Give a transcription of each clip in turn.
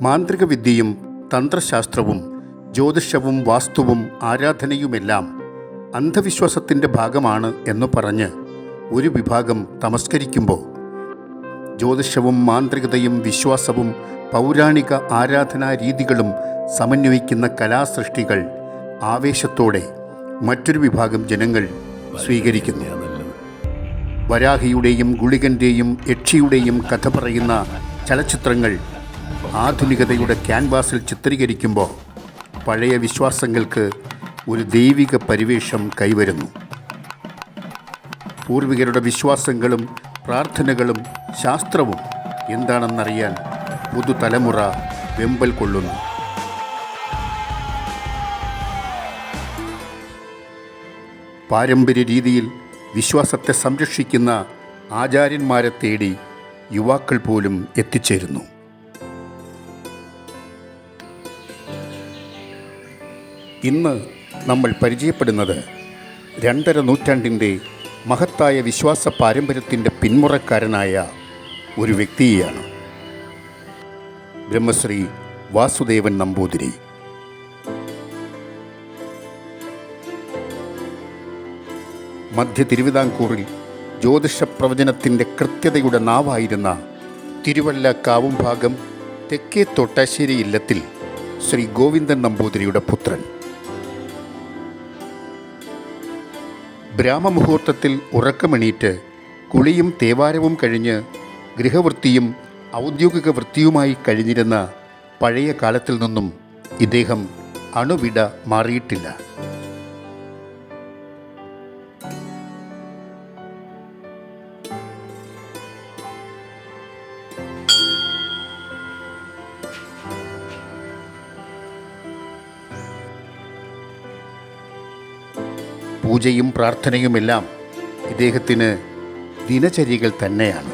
മാന്ത്രിക വിദ്യയും തന്ത്രശാസ്ത്രവും ജ്യോതിഷവും വാസ്തുവും ആരാധനയുമെല്ലാം അന്ധവിശ്വാസത്തിന്റെ ഭാഗമാണ് എന്ന് പറഞ്ഞ് ഒരു വിഭാഗം തമസ്കരിക്കുമ്പോൾ ജ്യോതിഷവും മാന്ത്രികതയും വിശ്വാസവും പൗരാണിക ആരാധനാ രീതികളും സമന്വയിക്കുന്ന കലാസൃഷ്ടികൾ ആവേശത്തോടെ മറ്റൊരു വിഭാഗം ജനങ്ങൾ സ്വീകരിക്കുന്നു. വരാഹിയുടെയും ഗുളികന്റെയും യക്ഷിയുടെയും കഥ പറയുന്ന ചലച്ചിത്രങ്ങൾ ആധുനികതയുടെ ക്യാൻവാസിൽ ചിത്രീകരിക്കുമ്പോൾ പഴയ വിശ്വാസങ്ങൾക്ക് ഒരു ദൈവിക പരിവേഷം കൈവരുന്നു. പൂർവികരുടെ വിശ്വാസങ്ങളും പ്രാർത്ഥനകളും ശാസ്ത്രവും എന്താണെന്നറിയാൻ പുതുതലമുറ വെമ്പൽ കൊള്ളുന്നു. പാരമ്പര്യ രീതിയിൽ വിശ്വാസത്തെ സംരക്ഷിക്കുന്ന ആചാര്യന്മാരെ തേടി യുവാക്കൾ പോലും എത്തിച്ചേരുന്നു. ഇന്ന് നമ്മൾ പരിചയപ്പെടുന്നത് രണ്ടര നൂറ്റാണ്ടിന്റെ മഹത്തായ വിശ്വാസ പാരമ്പര്യത്തിന്റെ പിന്മുറക്കാരനായ ഒരു വ്യക്തിയെയാണ് ബ്രഹ്മശ്രീ വാസുദേവൻ നമ്പൂതിരി. മധ്യ തിരുവിതാംകൂറിൽ ജ്യോതിഷ പ്രവചനത്തിന്റെ കൃത്യതയുടെ നാവായിരുന്ന തിരുവല്ല കാവുംഭാഗം തെക്കേ തൊട്ടാശ്ശേരി ഇല്ലത്തിൽ ശ്രീ ഗോവിന്ദൻ നമ്പൂതിരിയുടെ പുത്രൻ. ബ്രാഹ്മമുഹൂർത്തത്തിൽ ഉറക്കമെണീറ്റ് കുളിയും തേവാരവും കഴിഞ്ഞ് ഗൃഹവൃത്തിയും ഔദ്യോഗിക വൃത്തിയുമായി കഴിഞ്ഞിരുന്ന പഴയ കാലത്തിൽ നിന്നും ഇദ്ദേഹം അണുവിട മാറിയിട്ടില്ല. പൂജയും പ്രാർത്ഥനയുമെല്ലാം ഇദ്ദേഹത്തിന് ദിനചര്യകൾ തന്നെയാണ്.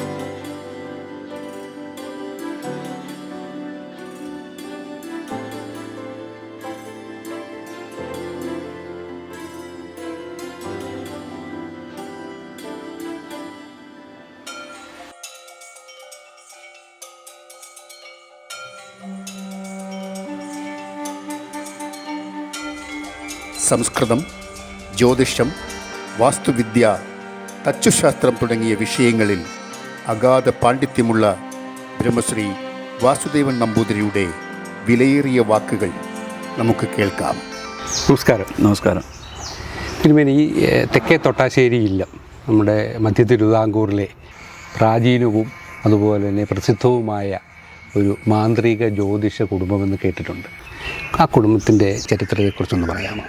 സംസ്കൃതം ജ്യോതിഷം വാസ്തുവിദ്യ തച്ചുശാസ്ത്രം തുടങ്ങിയ വിഷയങ്ങളിൽ അഗാധ പാണ്ഡിത്യമുള്ള ബ്രഹ്മശ്രീ വാസുദേവൻ നമ്പൂതിരിയുടെ വിലയേറിയ വാക്കുകൾ നമുക്ക് കേൾക്കാം. നമസ്കാരം. നമസ്കാരം. തിരുമേനി ഈ തെക്കേ തൊട്ടാശ്ശേരി ഇല്ലം നമ്മുടെ മധ്യ തിരുവിതാംകൂറിലെ പ്രാചീനവും അതുപോലെ തന്നെ പ്രസിദ്ധവുമായ ഒരു മാന്ത്രിക ജ്യോതിഷ കുടുംബമെന്ന് കേട്ടിട്ടുണ്ട്. ആ കുടുംബത്തിന്റെ ചരിത്രത്തെക്കുറിച്ചൊന്ന് പറയാമോ?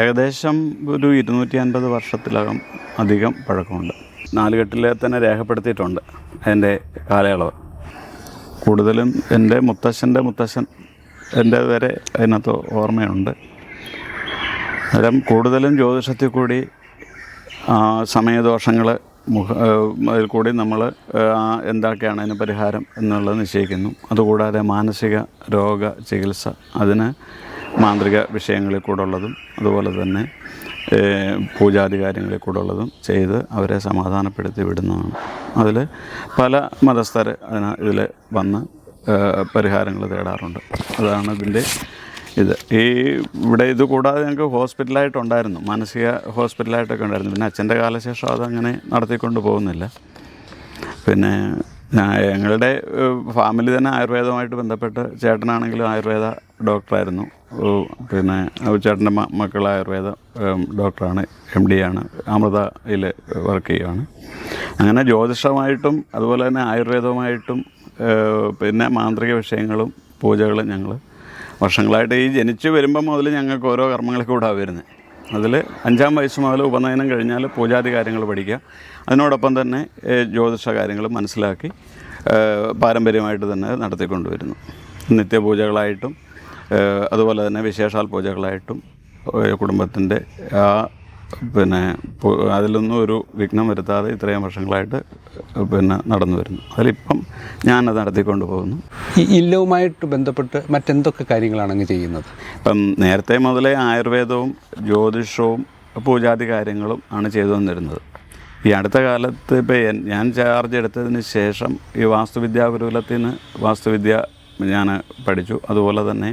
ഏകദേശം ഒരു ഇരുന്നൂറ്റി അൻപത് വർഷത്തിലകം അധികം പഴക്കമുണ്ട്. നാലുകെട്ടിലെ തന്നെ രേഖപ്പെടുത്തിയിട്ടുണ്ട് അതിന്റെ കാലയളവ്. കൂടുതലും എന്റെ മുത്തശ്ശന്റെ മുത്തശ്ശൻ എന്റെ വരെ അതിനകത്ത് ഓർമ്മയുണ്ട്. അന്നേരം കൂടുതലും ജ്യോതിഷത്തിൽ കൂടി സമയദോഷങ്ങൾ മുഖ അതിൽ കൂടി നമ്മൾ എന്തൊക്കെയാണ് അതിന് പരിഹാരം എന്നുള്ളത് നിശ്ചയിക്കുന്നു. അതുകൂടാതെ മാനസിക രോഗ ചികിത്സ അതിന് മാന്ത്രിക വിഷയങ്ങളിൽ കൂടെ ഉള്ളതും അതുപോലെ തന്നെ പൂജാതി കാര്യങ്ങളിൽ കൂടെ ഉള്ളതും ചെയ്ത് അവരെ സമാധാനപ്പെടുത്തി വിടുന്നതാണ്. അതിൽ പല മതസ്ഥർ അതിന് ഇതിൽ വന്ന് പരിഹാരങ്ങൾ തേടാറുണ്ട്. അതാണ് ഇതിന്റെ ഇത്. ഈ ഇവിടെ ഇത് കൂടാതെ ഞങ്ങൾക്ക് ഹോസ്പിറ്റലായിട്ടുണ്ടായിരുന്നു. മാനസിക ഹോസ്പിറ്റലായിട്ടൊക്കെ ഉണ്ടായിരുന്നു. പിന്നെ അച്ഛന്റെ കാലശേഷം അതങ്ങനെ നടത്തിക്കൊണ്ട് പോകുന്നില്ല. പിന്നെ ഞങ്ങളുടെ ഫാമിലി തന്നെ ആയുർവേദവുമായിട്ട് ബന്ധപ്പെട്ട് ചേട്ടനാണെങ്കിലും ആയുർവേദ ഡോക്ടറായിരുന്നു. പിന്നെ ചേട്ടന്റെ മക്കൾ ആയുർവേദ ഡോക്ടറാണ് എം ഡി ആണ് അമൃതയിൽ വർക്ക് ചെയ്യുകയാണ് അങ്ങനെ ജ്യോതിഷമായിട്ടും അതുപോലെ തന്നെ ആയുർവേദവുമായിട്ടും പിന്നെ മാന്ത്രിക വിഷയങ്ങളും പൂജകളും ഞങ്ങൾ വർഷങ്ങളായിട്ട് ഈ ജനിച്ച് വരുമ്പം മുതൽ ഞങ്ങൾക്ക് ഓരോ കർമ്മങ്ങളൊക്കെ കൂടെ വരുന്നത് അതിൽ അഞ്ചാം വയസ്സ് മുതൽ ഉപനയനം കഴിഞ്ഞാൽ പൂജാതി കാര്യങ്ങൾ പഠിക്കുക. അതിനോടൊപ്പം തന്നെ ജ്യോതിഷ കാര്യങ്ങൾ മനസ്സിലാക്കി പാരമ്പര്യമായിട്ട് തന്നെ നടത്തിക്കൊണ്ടുവരുന്നു. നിത്യപൂജകളായിട്ടും അതുപോലെ തന്നെ വിശേഷാൽ പൂജകളായിട്ടും കുടുംബത്തിന്റെ ആ പിന്നെ അതിലൊന്നും ഒരു വിഘ്നം വരുത്താതെ ഇത്രയും വർഷങ്ങളായിട്ട് പിന്നെ നടന്നു വരുന്നു. അതിലിപ്പം ഞാനത് നടത്തിക്കൊണ്ട് പോകുന്നു. ഈ ഇല്ലവുമായിട്ട് ബന്ധപ്പെട്ട് മറ്റെന്തൊക്കെ കാര്യങ്ങളാണ് അങ്ങ് ചെയ്യുന്നത്? ഇപ്പം നേരത്തെ മുതലേ ആയുർവേദവും ജ്യോതിഷവും പൂജാതി കാര്യങ്ങളും ആണ് ചെയ്തു വന്നിരുന്നത് ഈ അടുത്ത കാലത്ത് ഇപ്പം ഞാൻ ചാർജ് എടുത്തതിന് ശേഷം ഈ വാസ്തുവിദ്യാ ഗുരുകുലത്തിൽ നിന്ന് വാസ്തുവിദ്യ ഞാൻ പഠിച്ചു. അതുപോലെ തന്നെ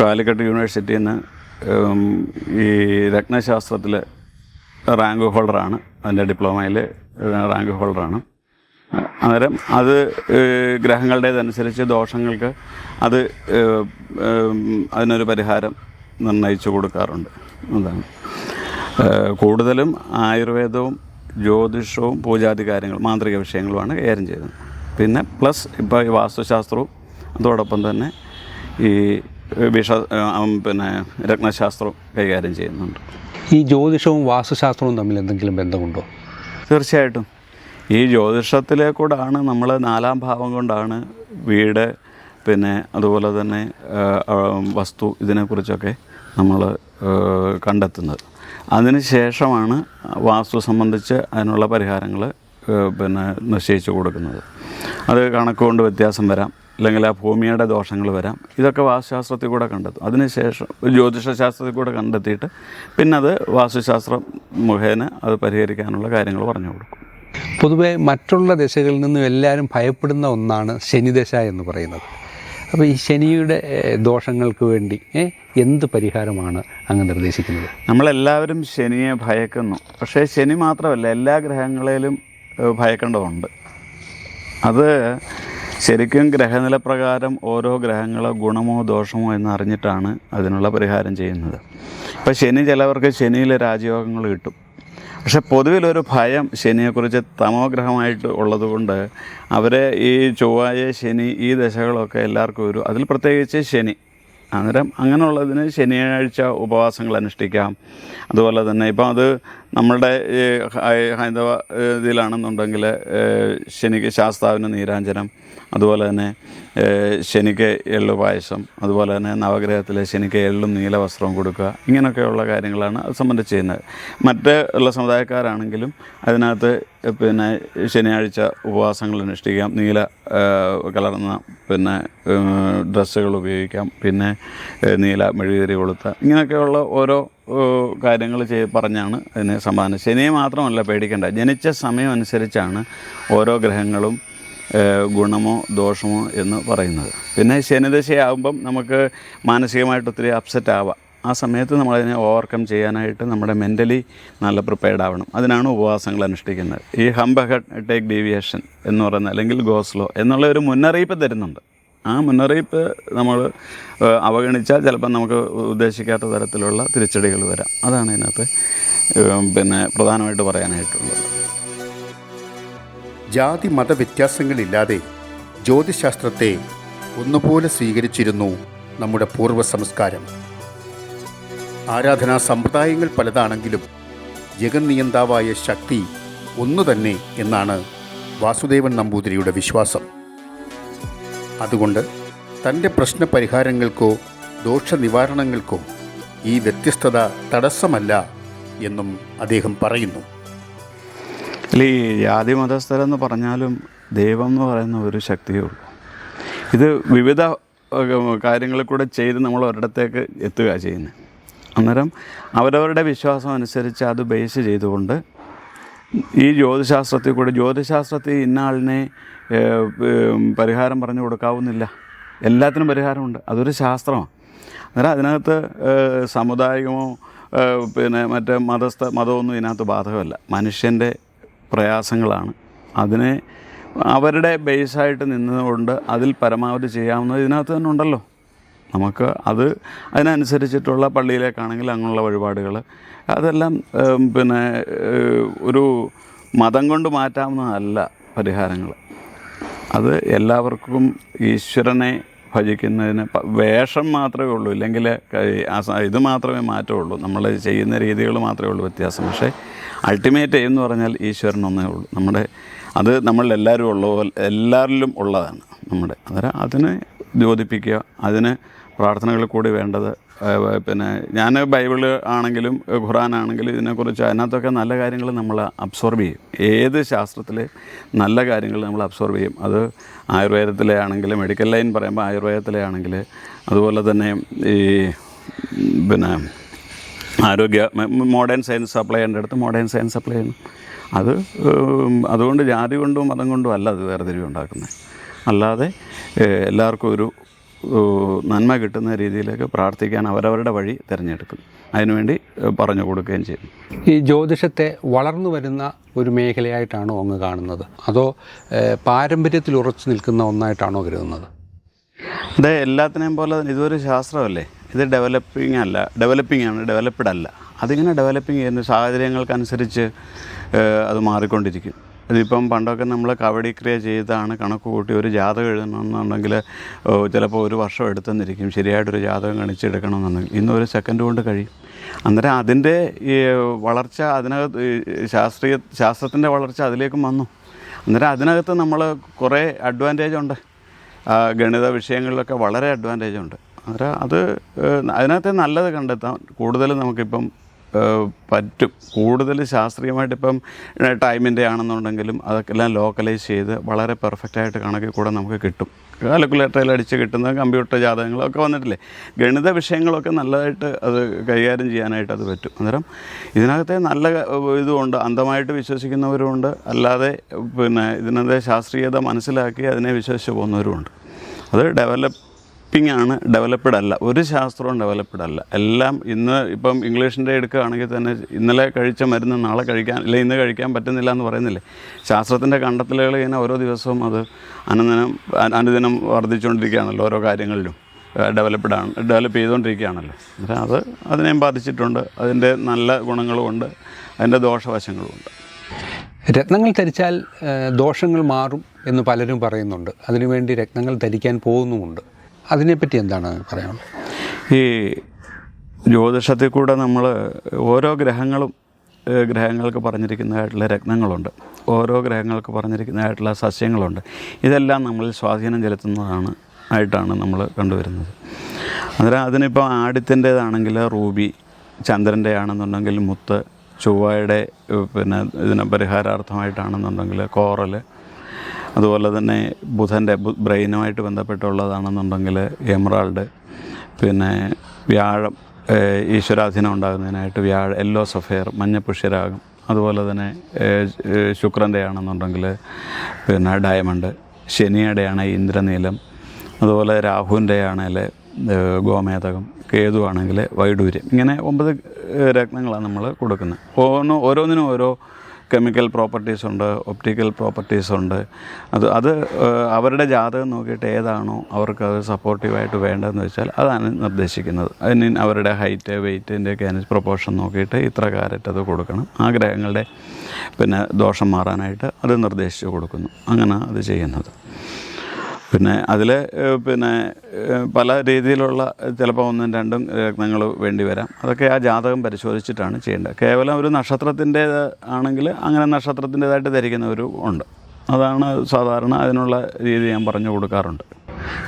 കാലിക്കട്ട് യൂണിവേഴ്സിറ്റിയിൽ നിന്ന് ഈ രത്നശാസ്ത്രത്തിൽ റാങ്ക് ഹോൾഡറാണ്. അതിന്റെ ഡിപ്ലോമയിൽ റാങ്ക് ഹോൾഡറാണ്. അന്നേരം അത് ഗ്രഹങ്ങളുടേതനുസരിച്ച് ദോഷങ്ങൾക്ക് അത് അതിനൊരു പരിഹാരം നിർണയിച്ചു കൊടുക്കാറുണ്ട്. അതാണ്. കൂടുതലും ആയുർവേദവും ജ്യോതിഷവും പൂജാതി കാര്യങ്ങൾ മാന്ത്രിക വിഷയങ്ങളുമാണ് കൈകാര്യം ചെയ്യുന്നത്. പിന്നെ പ്ലസ് ഇപ്പോൾ ഈ വാസ്തുശാസ്ത്രവും അതോടൊപ്പം തന്നെ ഈ വിഷ പിന്നെ രത്നശാസ്ത്രം കൈകാര്യം ചെയ്യുന്നുണ്ട്. ഈ ജ്യോതിഷവും വാസ്തുശാസ്ത്രവും തമ്മിൽ എന്തെങ്കിലും ബന്ധമുണ്ടോ? തീർച്ചയായിട്ടും. ഈ ജ്യോതിഷത്തിലെ കൂടാണ് നമ്മൾ നാലാം ഭാവം കൊണ്ടാണ് വീട് പിന്നെ അതുപോലെ തന്നെ വസ്തു ഇതിനെക്കുറിച്ചൊക്കെ നമ്മൾ കണ്ടെത്തുന്നത്. അതിന് ശേഷമാണ് വാസ്തു സംബന്ധിച്ച് അതിനുള്ള പരിഹാരങ്ങൾ പിന്നെ നിശ്ചയിച്ചു കൊടുക്കുന്നത്. അത് കണക്കുകൊണ്ട് വ്യത്യാസം വരാം. അല്ലെങ്കിൽ ആ ഭൂമിയുടെ ദോഷങ്ങൾ വരാം. ഇതൊക്കെ വാസ്തുശാസ്ത്രത്തിൽ കൂടെ കണ്ടെത്തും. അതിനുശേഷം ജ്യോതിഷശാസ്ത്രത്തിൽ കൂടെ കണ്ടെത്തിയിട്ട് പിന്നെ അത് വാസ്തുശാസ്ത്രം മുഖേന അത് പരിഹരിക്കാനുള്ള കാര്യങ്ങൾ പറഞ്ഞു കൊടുക്കും. പൊതുവെ മറ്റുള്ള ദശകളിൽ നിന്നും എല്ലാവരും ഭയപ്പെടുന്ന ഒന്നാണ് ശനിദശ എന്ന് പറയുന്നത്. അപ്പോൾ ഈ ശനിയുടെ ദോഷങ്ങൾക്ക് വേണ്ടി എന്ത് പരിഹാരമാണ് അങ്ങ് നിർദ്ദേശിക്കുന്നത്? നമ്മളെല്ലാവരും ശനിയെ ഭയക്കുന്നു. പക്ഷേ ശനി മാത്രമല്ല എല്ലാ ഗ്രഹങ്ങളിലും ഭയക്കേണ്ടതുണ്ട്. അത് ശരിക്കും ഗ്രഹനില പ്രകാരം ഓരോ ഗ്രഹങ്ങളോ ഗുണമോ ദോഷമോ എന്നറിഞ്ഞിട്ടാണ് അതിനുള്ള പരിഹാരം ചെയ്യുന്നത്. ഇപ്പോൾ ശനി ചിലവർക്ക് ശനിയിലെ രാജയോഗങ്ങൾ കിട്ടും. പക്ഷെ പൊതുവിലൊരു ഭയം ശനിയെക്കുറിച്ച് തമോഗ്രഹമായിട്ട് ഉള്ളതുകൊണ്ട് അവരെ ഈ ചൊവ്വായ ശനി ഈ ദശകളൊക്കെ എല്ലാവർക്കും ഒരു അതിൽ പ്രത്യേകിച്ച് ശനി. അന്നേരം അങ്ങനെയുള്ളതിന് ശനിയാഴ്ച ഉപവാസങ്ങൾ അനുഷ്ഠിക്കാം. അതുപോലെ തന്നെ ഇപ്പം അത് നമ്മളുടെ ഈ ഹൈന്ദവ ഇതിലാണെന്നുണ്ടെങ്കിൽ ശനിക്ക് ശാസ്താവിന് നീരാഞ്ജനം അതുപോലെ തന്നെ ശനിക്ക് എള്ളു പായസം അതുപോലെ തന്നെ നവഗ്രഹത്തിലെ ശനിക്ക് എള്ളും നീല വസ്ത്രവും കൊടുക്കുക ഇങ്ങനെയൊക്കെയുള്ള കാര്യങ്ങളാണ് അത് സംബന്ധിച്ച് ചെയ്യുന്നത്. മറ്റ് ഉള്ള സമുദായക്കാരാണെങ്കിലും അതിനകത്ത് പിന്നെ ശനിയാഴ്ച ഉപവാസങ്ങൾ അനുഷ്ഠിക്കാം നീല കലർന്ന പിന്നെ ഡ്രസ്സുകൾ ഉപയോഗിക്കാം പിന്നെ നീല മെഴുകരി കൊളുത്ത ഇങ്ങനെയൊക്കെയുള്ള ഓരോ കാര്യങ്ങൾ ചെയ്ത് പറഞ്ഞാണ് അതിനെ സമാധാനം. ശനിയെ മാത്രമല്ല പേടിക്കേണ്ട. ജനിച്ച സമയം അനുസരിച്ചാണ് ഓരോ ഗ്രഹങ്ങളും ഗുണമോ ദോഷമോ എന്ന് പറയുന്നത്. പിന്നെ ശനിദശയാകുമ്പം നമുക്ക് മാനസികമായിട്ട് ഒത്തിരി അപ്സെറ്റ് ആവാം. ആ സമയത്ത് നമ്മളതിനെ ഓവർകം ചെയ്യാനായിട്ട് നമ്മുടെ മെന്റലി നല്ല പ്രിപ്പയർഡ് ആവണം. അതിനാണ് ഉപവാസങ്ങൾ അനുഷ്ഠിക്കുന്നത്. ഈ ഹംബഹട്ട് ടേക്ക് ഡീവിയേഷൻ എന്ന് പറയുന്ന അല്ലെങ്കിൽ ഗോസ്ലോ എന്നുള്ള ഒരു മുന്നറിയിപ്പ് തരുന്നുണ്ട്. ആ മുന്നറിയിപ്പ് നമ്മൾ അവഗണിച്ചാൽ ചിലപ്പം നമുക്ക് ഉദ്ദേശിക്കാത്ത തരത്തിലുള്ള തിരിച്ചടികൾ വരാം. അതാണ് ഇതിനകത്ത് പിന്നെ പ്രധാനമായിട്ട് പറയാനായിട്ടുള്ളത്. ജാതി മത വ്യത്യാസങ്ങളില്ലാതെ ജ്യോതിശാസ്ത്രത്തെ ഒന്നുപോലെ സ്വീകരിച്ചിരുന്നു നമ്മുടെ പൂർവ സംസ്കാരം. ആരാധനാ സമ്പ്രദായങ്ങൾ പലതാണെങ്കിലും ജഗന്നിയന്താവായ ശക്തി ഒന്നു തന്നെ എന്നാണ് വാസുദേവൻ നമ്പൂതിരിയുടെ വിശ്വാസം. അതുകൊണ്ട് തന്റെ പ്രശ്ന പരിഹാരങ്ങൾക്കോ ദോഷനിവാരണങ്ങൾക്കോ ഈ വ്യത്യസ്തത തടസ്സമല്ല എന്നും അദ്ദേഹം പറയുന്നു. അല്ല ഈ ജാതി മതസ്ഥരെന്ന് പറഞ്ഞാലും ദൈവം എന്ന് പറയുന്ന ഒരു ശക്തിയേ ഉള്ളൂ. ഇത് വിവിധ കാര്യങ്ങളിൽ കൂടെ ചെയ്ത് നമ്മൾ ഒരിടത്തേക്ക് എത്തുക ചെയ്യുന്നത്. അന്നേരം അവരവരുടെ വിശ്വാസം അനുസരിച്ച് അത് ബേസ് ചെയ്തുകൊണ്ട് ഈ ജ്യോതിശാസ്ത്രത്തിൽ കൂടെ ജ്യോതിശാസ്ത്രത്തിൽ ഇന്ന ആളിനെ പരിഹാരം പറഞ്ഞു കൊടുക്കാവുന്നില്ല. എല്ലാത്തിനും പരിഹാരമുണ്ട്. അതൊരു ശാസ്ത്രമാണ് അന്നേരം അതിനകത്ത് സമുദായികമോ പിന്നെ മറ്റേ മതസ്ഥ മതമൊന്നും ഇതിനകത്ത് ബാധകമല്ല. മനുഷ്യന്റെ പ്രയാസങ്ങളാണ്. അതിനെ അവരുടെ ബേസായിട്ട് നിന്നുകൊണ്ട് അതിൽ പരമാവധി ചെയ്യാവുന്നത് ഇതിനകത്ത് തന്നെ ഉണ്ടല്ലോ. നമുക്ക് അത് അതിനനുസരിച്ചിട്ടുള്ള പള്ളിയിലേക്കാണെങ്കിൽ അങ്ങനെയുള്ള വഴിപാടുകൾ. അതെല്ലാം പിന്നെ ഒരു മതം കൊണ്ട് മാറ്റാവുന്നതല്ല പരിഹാരങ്ങൾ. അത് എല്ലാവർക്കും ഈശ്വരനെ ഭജിക്കുന്നതിന് വേഷം മാത്രമേ ഉള്ളൂ. ഇല്ലെങ്കിൽ ഇത് മാത്രമേ മാറ്റമുള്ളൂ. നമ്മൾ ചെയ്യുന്ന രീതികൾ മാത്രമേ ഉള്ളൂ വ്യത്യാസം. പക്ഷേ അൾട്ടിമേറ്റ് എന്ന് പറഞ്ഞാൽ ഈശ്വരൻ ഒന്നേ ഉള്ളൂ. നമ്മുടെ അത് നമ്മളെല്ലാവരും ഉള്ള പോലെ എല്ലാവരിലും ഉള്ളതാണ് നമ്മുടെ. അന്നേരം അതിനെ ദ്യോതിപ്പിക്കുക അതിന് പ്രാർത്ഥനകളിൽ കൂടി വേണ്ടത് പിന്നെ ഞാൻ ബൈബിൾ ആണെങ്കിലും ഖുറാൻ ആണെങ്കിലും ഇതിനെക്കുറിച്ച് അതിനകത്തൊക്കെ നല്ല കാര്യങ്ങൾ നമ്മൾ അബ്സോർബ് ചെയ്യും. ഏത് ശാസ്ത്രത്തിലെ നല്ല കാര്യങ്ങൾ നമ്മൾ അബ്സോർബ് ചെയ്യും. അത് ആയുർവേദത്തിലെ ആണെങ്കിൽ മെഡിക്കൽ ലൈൻ പറയുമ്പോൾ ആയുർവേദത്തിലെ ആണെങ്കിൽ അതുപോലെ തന്നെ ഈ പിന്നെ ആരോഗ്യ മോഡേൺ സയൻസ് അപ്ലൈ ചെയ്യേണ്ട അടുത്ത് മോഡേൺ സയൻസ് അപ്ലൈ ചെയ്യണം. അത് അതുകൊണ്ട് ജാതി കൊണ്ടും മതം കൊണ്ടും അല്ല അത് വേർതിരിവ് ഉണ്ടാക്കുന്നത്. അല്ലാതെ എല്ലാവർക്കും ഒരു നന്മ കിട്ടുന്ന രീതിയിലേക്ക് പ്രാർത്ഥിക്കാൻ അവരവരുടെ വഴി തിരഞ്ഞെടുക്കും. അതിനുവേണ്ടി പറഞ്ഞു കൊടുക്കുകയും ചെയ്യും. ഈ ജ്യോതിഷത്തെ വളർന്നു വരുന്ന ഒരു മേഖലയായിട്ടാണോ അങ്ങ് കാണുന്നത്? അതോ പാരമ്പര്യത്തിൽ ഉറച്ചു നിൽക്കുന്ന ഒന്നായിട്ടാണോ കരുതുന്നത്? അതെ എല്ലാത്തിനെയും പോലെ ഇതൊരു ശാസ്ത്രമല്ലേ? ഇത് ഡെവലപ്പിംഗ് അല്ല. ഡെവലപ്പിംഗ് ആണ് ഡെവലപ്ഡ് അല്ല. അതിങ്ങനെ ഡെവലപ്പിംഗ് ചെയ്യുന്ന സാഹചര്യങ്ങൾക്കനുസരിച്ച് അത് മാറിക്കൊണ്ടിരിക്കും. ഇതിപ്പം പണ്ടൊക്കെ നമ്മൾ കവടി ക്രിയ ചെയ്താണ് കണക്ക് കൂട്ടി ഒരു ജാതകം എഴുതണമെന്നുണ്ടെങ്കിൽ ചിലപ്പോൾ ഒരു വർഷം എടുത്തെന്നിരിക്കും ശരിയായിട്ടൊരു ജാതകം കണിച്ചെടുക്കണമെന്നുണ്ടെങ്കിൽ. ഒരു സെക്കൻഡ് കൊണ്ട് കഴിയും. അന്നേരം അതിന്റെ ഈ വളർച്ച അതിനകത്ത് ശാസ്ത്രീയ ശാസ്ത്രത്തിന്റെ വളർച്ച അതിലേക്കും വന്നു. അന്നേരം അതിനകത്ത് നമ്മൾ കുറേ അഡ്വാന്റേജ് ഉണ്ട്. ഗണിത വിഷയങ്ങളിലൊക്കെ വളരെ അഡ്വാന്റേജ് ഉണ്ട്. അന്നേരം അത് അതിനകത്തെ നല്ലത് കണ്ടെത്താൻ കൂടുതൽ നമുക്കിപ്പം പറ്റും. കൂടുതൽ ശാസ്ത്രീയമായിട്ട് ഇപ്പം ടൈമിന്റെ ആണെന്നുണ്ടെങ്കിലും അതൊക്കെ എല്ലാം ലോക്കലൈസ് ചെയ്ത് വളരെ പെർഫെക്റ്റായിട്ട് കണക്കിൽ കൂടെ നമുക്ക് കിട്ടും. കാൽക്കുലേറ്ററിൽ അടിച്ച് കിട്ടുന്ന കമ്പ്യൂട്ടർ ജാതകങ്ങളൊക്കെ വന്നിട്ടില്ലേ? ഗണിത വിഷയങ്ങളൊക്കെ നല്ലതായിട്ട് അത് കൈകാര്യം ചെയ്യാനായിട്ട് അത് പറ്റും. അന്നേരം ഇതിനകത്തെ നല്ല ഇതുമുണ്ട്. അന്ധമായിട്ട് വിശ്വസിക്കുന്നവരുമുണ്ട്. അല്ലാതെ പിന്നെ ഇതിനകത്തെ ശാസ്ത്രീയത മനസ്സിലാക്കി അതിനെ വിശ്വസിച്ച് പോകുന്നവരുമുണ്ട്. അത് ഡെവലപ്പിംഗ് ആണ് ഡെവലപ്ഡ് അല്ല. ഒരു ശാസ്ത്രവും ഡെവലപ്ഡ് അല്ല. എല്ലാം ഇന്ന് ഇപ്പം ഇംഗ്ലീഷിന്റെ എടുക്കുകയാണെങ്കിൽ തന്നെ ഇന്നലെ കഴിച്ച മരുന്ന് നാളെ കഴിക്കാൻ ഇല്ല ഇന്ന് കഴിക്കാൻ പറ്റുന്നില്ല എന്ന് പറയുന്നില്ലേ? ശാസ്ത്രത്തിന്റെ കണ്ടെത്തലുകൾ ഇങ്ങനെ ഓരോ ദിവസവും അത് അനുദിനം അനുദിനം വർദ്ധിച്ചുകൊണ്ടിരിക്കുകയാണല്ലോ ഓരോ കാര്യങ്ങളിലും. ഡെവലപ്ഡ് ആണ് ഡെവലപ്പ് ചെയ്തുകൊണ്ടിരിക്കുകയാണല്ലോ. അപ്പം അത് അതിനെയും ബാധിച്ചിട്ടുണ്ട്. അതിന്റെ നല്ല ഗുണങ്ങളുമുണ്ട് അതിന്റെ ദോഷവശങ്ങളുമുണ്ട് രത്നങ്ങൾ ധരിച്ചാൽ ദോഷങ്ങൾ മാറും എന്ന് പലരും പറയുന്നുണ്ട്. അതിനുവേണ്ടി രത്നങ്ങൾ ധരിക്കാൻ പോകുന്നുമുണ്ട്. അതിനെപ്പറ്റി എന്താണ് പറയാനുള്ളത്? ഈ ജ്യോതിഷത്തിൽ കൂടെ നമ്മൾ ഓരോ ഗ്രഹങ്ങളും ഗ്രഹങ്ങൾക്ക് പറഞ്ഞിരിക്കുന്നതായിട്ടുള്ള രത്നങ്ങളുണ്ട്. ഓരോ ഗ്രഹങ്ങൾക്ക് പറഞ്ഞിരിക്കുന്നതായിട്ടുള്ള സസ്യങ്ങളുണ്ട്. ഇതെല്ലാം നമ്മൾ സ്വാധീനം ചെലുത്തുന്നതാണ് ആയിട്ടാണ് നമ്മൾ കണ്ടുവരുന്നത്. അന്നേരം അതിനിപ്പോൾ ആടിത്തിന്റേതാണെങ്കിൽ റൂബി ചന്ദ്രന്റെ ആണെന്നുണ്ടെങ്കിൽ മുത്ത് ചൊവ്വയുടെ പിന്നെ ഇതിന് പരിഹാരാർത്ഥമായിട്ടാണെന്നുണ്ടെങ്കിൽ കോറൽ അതുപോലെ തന്നെ ബുധന്റെ ബ്രെയിനുമായിട്ട് ബന്ധപ്പെട്ടുള്ളതാണെന്നുണ്ടെങ്കിൽ എമറാൾഡ് പിന്നെ വ്യാഴം ഈശ്വരാധീനം ഉണ്ടാകുന്നതിനായിട്ട് വ്യാഴ യെല്ലോ സഫയർ മഞ്ഞപ്പുഷ്യരാഗം അതുപോലെ തന്നെ ശുക്രന്റെ ആണെന്നുണ്ടെങ്കിൽ പിന്നെ ഡയമണ്ട് ശനിയുടെ ആണ് ഇന്ദ്രനീലം അതുപോലെ രാഹുവിന്റെ ആണെങ്കിൽ ഗോമേതകം കേതു ആണെങ്കിൽ വൈഡൂര്യം ഇങ്ങനെ ഒമ്പത് രത്നങ്ങളാണ് നമ്മൾ കൊടുക്കുന്നത്. ഓരോ ഓരോന്നിനും ഓരോ കെമിക്കൽ പ്രോപ്പർട്ടീസ് ഉണ്ട് ഒപ്റ്റിക്കൽ പ്രോപ്പർട്ടീസ് ഉണ്ട്. അത് അത് അവരുടെ ജാതകം നോക്കിയിട്ട് ഏതാണോ അവർക്ക് അത് സപ്പോർട്ടീവായിട്ട് വേണ്ടതെന്ന് വെച്ചാൽ അതാണ് നിർദ്ദേശിക്കുന്നത്. അതിന് അവരുടെ ഹൈറ്റ് വെയ്റ്റിന്റെയൊക്കെ അനുസരിച്ച് പ്രൊപ്പോർഷൻ നോക്കിയിട്ട് ഇത്ര കാരറ്റ് അത് കൊടുക്കണം. ആ ഗ്രഹങ്ങളുടെ പിന്നെ ദോഷം മാറാനായിട്ട് അത് നിർദ്ദേശിച്ച് കൊടുക്കുന്നു. അങ്ങനെ അത് ചെയ്യുന്നത്. പിന്നെ അതിൽ പിന്നെ പല രീതിയിലുള്ള ചിലപ്പോൾ ഒന്നും രണ്ടും രത്നങ്ങൾ വേണ്ടി വരാം. അതൊക്കെ ആ ജാതകം പരിശോധിച്ചിട്ടാണ് ചെയ്യേണ്ടത്. കേവലം ഒരു നക്ഷത്രത്തിന്റെ ആണെങ്കിൽ അങ്ങനെ നക്ഷത്രത്തിന്റെതായിട്ട് ധരിക്കുന്നവരും ഉണ്ട്. അതാണ് സാധാരണ അതിനുള്ള രീതി ഞാൻ പറഞ്ഞു കൊടുക്കാറുണ്ട്.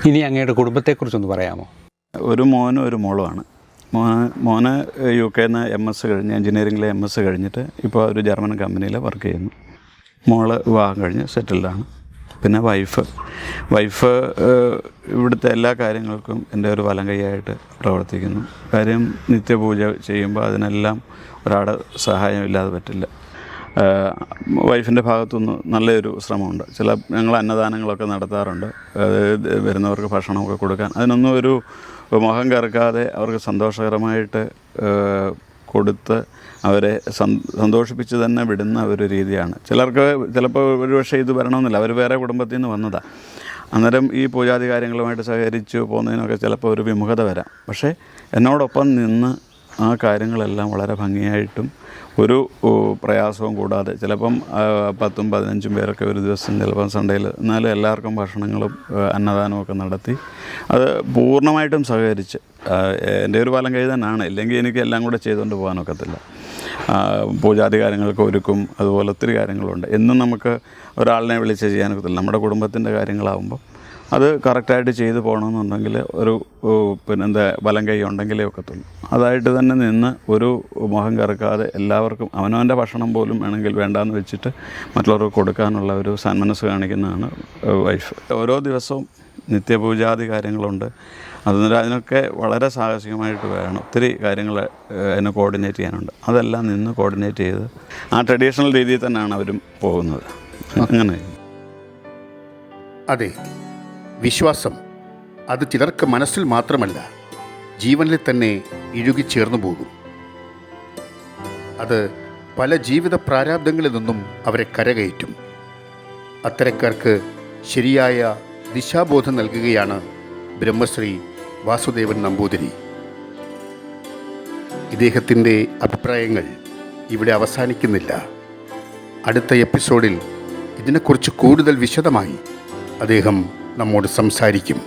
ഇനി അങ്ങയുടെ കുടുംബത്തെക്കുറിച്ചൊന്ന് പറയാമോ? ഒരു മോനും ഒരു മോളുമാണ്. മോന് മോന് യു കെയിൽ നിന്ന് എം എസ് കഴിഞ്ഞ് എഞ്ചിനീയറിംഗിലെ എം എസ് കഴിഞ്ഞിട്ട് ഇപ്പോൾ ഒരു ജർമ്മൻ കമ്പനിയിൽ വർക്ക് ചെയ്യുന്നു. മോൾ വിവാഹം കഴിഞ്ഞ് സെറ്റിൽഡാണ്. പിന്നെ വൈഫ് വൈഫ് ഇവിടുത്തെ എല്ലാ കാര്യങ്ങൾക്കും എന്റെ ഒരു വലം കൈയായിട്ട് പ്രവർത്തിക്കുന്നു. കാര്യം നിത്യപൂജ ചെയ്യുമ്പോൾ അതിനെല്ലാം ഒരാളുടെ സഹായമില്ലാതെ പറ്റില്ല. വൈഫിന്റെ ഭാഗത്തുനിന്ന് നല്ലൊരു ശ്രമമുണ്ട്. ചില ഞങ്ങൾ അന്നദാനങ്ങളൊക്കെ നടത്താറുണ്ട്. വരുന്നവർക്ക് ഭക്ഷണമൊക്കെ കൊടുക്കാൻ. അതിനൊന്നും ഒരു മുഖം കറക്കാതെ അവർക്ക് സന്തോഷകരമായിട്ട് കൊടുത്ത് അവരെ സന്- സന്തോഷിപ്പിച്ച് തന്നെ വിടുന്ന ഒരു രീതിയാണ്. ചിലർക്ക് ചിലപ്പോൾ ഒരുപക്ഷെ ഇത് വരണമെന്നില്ല. അവർ വേറെ കുടുംബത്തിൽ നിന്ന് വന്നതാണ് അന്നേരം ഈ പൂജാതി കാര്യങ്ങളുമായിട്ട് സഹകരിച്ച് പോകുന്നതിനൊക്കെ ചിലപ്പോൾ ഒരു വിമുഖത വരാം. പക്ഷേ എന്നോടൊപ്പം നിന്ന് ആ കാര്യങ്ങളെല്ലാം വളരെ ഭംഗിയായിട്ടും ഒരു പ്രയാസവും കൂടാതെ ചിലപ്പം പത്തും പതിനഞ്ചും പേരൊക്കെ ഒരു ദിവസം ചിലപ്പം സൺഡേയിൽ എന്നാലും എല്ലാവർക്കും ഭക്ഷണങ്ങളും അന്നദാനവും ഒക്കെ നടത്തി അത് പൂർണമായിട്ടും സഹകരിച്ച് എന്റെ ഒരു പാലം കൈ തന്നെയാണ്. ഇല്ലെങ്കിൽ എനിക്ക് എല്ലാം കൂടെ ചെയ്തുകൊണ്ട് പോകാനൊക്കത്തില്ല. പൂജാതി കാര്യങ്ങൾക്ക് ഒരുക്കും അതുപോലെ ഒത്തിരി കാര്യങ്ങളുണ്ട്. എന്നും നമുക്ക് ഒരാളിനെ വിളിച്ച് ചെയ്യാനൊക്കത്തില്ല. നമ്മുടെ കുടുംബത്തിന്റെ കാര്യങ്ങളാവുമ്പോൾ അത് കറക്റ്റായിട്ട് ചെയ്തു പോകണമെന്നുണ്ടെങ്കിൽ ഒരു പിന്നെ എന്താ വലം കൈ ഉണ്ടെങ്കിലേ ഒക്കത്തുള്ളൂ. അതായിട്ട് തന്നെ നിന്ന് ഒരു മുഖം കറക്കാതെ എല്ലാവർക്കും അവനവന്റെ ഭക്ഷണം പോലും വേണമെങ്കിൽ വേണ്ടാന്ന് വെച്ചിട്ട് മറ്റുള്ളവർക്ക് കൊടുക്കാനുള്ള ഒരു സന്മനസ് കാണിക്കുന്നതാണ് വൈഫ് ഓരോ ദിവസവും നിത്യപൂജാതി കാര്യങ്ങളുണ്ട്. അതെന്നാൽ അതിനൊക്കെ വളരെ സാഹസികമായിട്ട് വേണം. ഒത്തിരി കാര്യങ്ങൾ അതിനെ കോർഡിനേറ്റ് ചെയ്യാനുണ്ട്. അതെല്ലാം നിന്ന് കോർഡിനേറ്റ് ചെയ്ത് ആ ട്രഡീഷണൽ രീതിയിൽ തന്നെയാണ് അവരും പോകുന്നത്. അങ്ങനെ. അതെ. വിശ്വാസം അത് ചിലർക്ക് മനസ്സിൽ മാത്രമല്ല ജീവനിൽ തന്നെ ഇഴുകിച്ചേർന്നു പോകും. അത് പല ജീവിത പ്രാരാബ്ദങ്ങളിൽ നിന്നും അവരെ കരകയറ്റും. അത്തരക്കാർക്ക് ശരിയായ ദിശാബോധം നൽകുകയാണ് ബ്രഹ്മശ്രീ വാസുദേവൻ നമ്പൂതിരി. ഇദ്ദേഹത്തിന്റെ അഭിപ്രായങ്ങൾ ഇവിടെ അവസാനിക്കുന്നില്ല. അടുത്ത എപ്പിസോഡിൽ ഇതിനെക്കുറിച്ച് കൂടുതൽ വിശദമായി അദ്ദേഹം നമ്മോട് സംസാരിക്കും.